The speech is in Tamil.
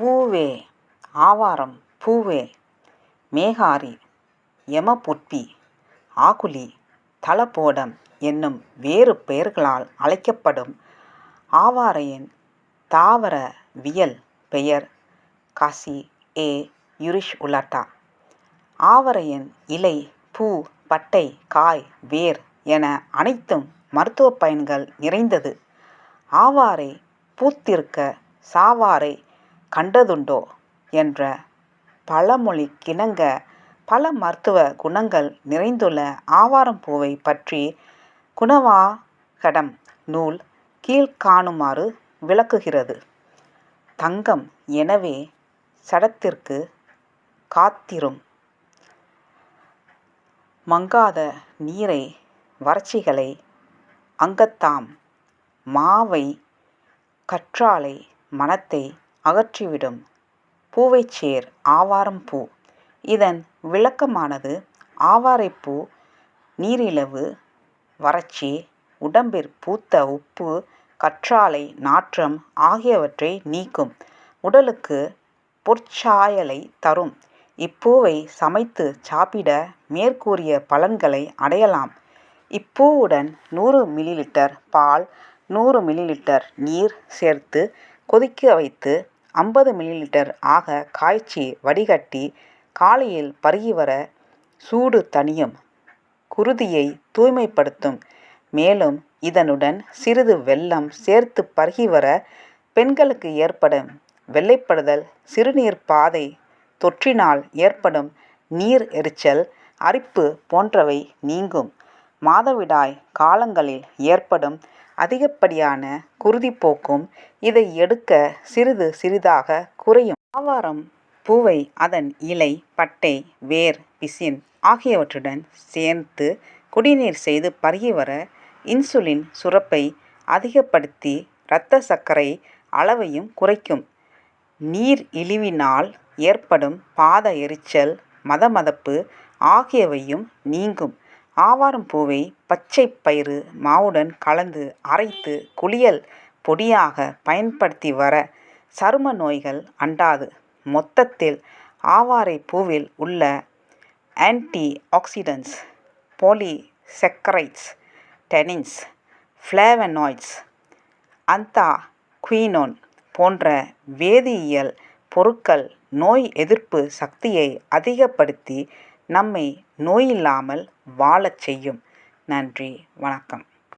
பூவே ஆவாரம் பூவே மேகாரி யமபுட்பி ஆகுலி தலபோடம் என்னும் வேறு பெயர்களால் அழைக்கப்படும் ஆவாரையின் தாவரவியல் பெயர் காசி ஏ யுரிஷ் உலாட்டா. ஆவரையின் இலை பூ பட்டை காய் வேர் என அனைத்தும் மருத்துவ பயன்கள் நிறைந்தது. ஆவாரை பூத்திருக்க சாவாரை கண்டதுண்டோ என்ற பழமொழி கிணங்க பல மருத்துவ குணங்கள் நிறைந்துள்ள ஆவாரம்பூவைப் பற்றி குணவாகடம் நூல் கீழ்க்காணுமாறு விளக்குகிறது. தங்கம் எனவே சடத்திற்கு காத்திரும். மங்காத நீரை வறட்சிகளை அங்கத்தாம் மாவை கற்றாழை மனத்தை அகற்றிவிடும். பூவைச்சேர் ஆவாரம் பூ. இதன் விளக்கமானது ஆவாரைப்பூ நீரிழிவு வறட்சி உடம்பிற் பூத்த உப்பு கற்றாழை நாற்றம் ஆகியவற்றை நீக்கும். உடலுக்கு பொற்சாயலை தரும். இப்பூவை சமைத்து சாப்பிட மேற்கூறிய பலன்களை அடையலாம். இப்பூவுடன் நூறு மில்லி-லிட்டர் பால் நூறு மில்லி-லிட்டர் நீர் கொதிக்க வைத்து ஐம்பது மில்லி-லிட்டர் காய்ச்சி வடிகட்டி காலையில் பருகி வர சூடு தணியும். குருதியை தூய்மைப்படுத்தும். மேலும் இதனுடன் சிறிது வெல்லம் பருகி வர பெண்களுக்கு ஏற்படும் வெள்ளைப்படுதல் சிறுநீர் பாதை தொற்றினால் ஏற்படும் நீர் எரிச்சல் அரிப்பு போன்றவை நீங்கும். மாதவிடாய் காலங்களில் ஏற்படும் அதிகப்படியான குருதி போக்கும் இதை எடுக்க சிறிது சிறிதாக குறையும். ஆவாரம் பூவை அதன் இலை பட்டை வேர் பிசின் ஆகியவற்றுடன் சேர்த்து குடிநீர் செய்து பருகிவர இன்சுலின் சுரப்பை அதிகப்படுத்தி இரத்த சர்க்கரை அளவையும் குறைக்கும். நீர் இழிவினால் ஏற்படும் பாத எரிச்சல் மதமதப்பு ஆகியவையும் நீங்கும். ஆவாரம்பூவை பச்சை பயிறு மாவுடன் கலந்து அரைத்து குளியல் பொடியாக பயன்படுத்தி வர சரும நோய்கள் அண்டாது. மொத்தத்தில் ஆவாரை பூவில் உள்ள antioxidants tannins flavonoids anthraquinone போன்ற வேதியியல் பொருட்கள் நோய் எதிர்ப்பு சக்தியை அதிகப்படுத்தி நம்மை நோயில்லாமல் வாழச் செய்யும். நன்றி வணக்கம்.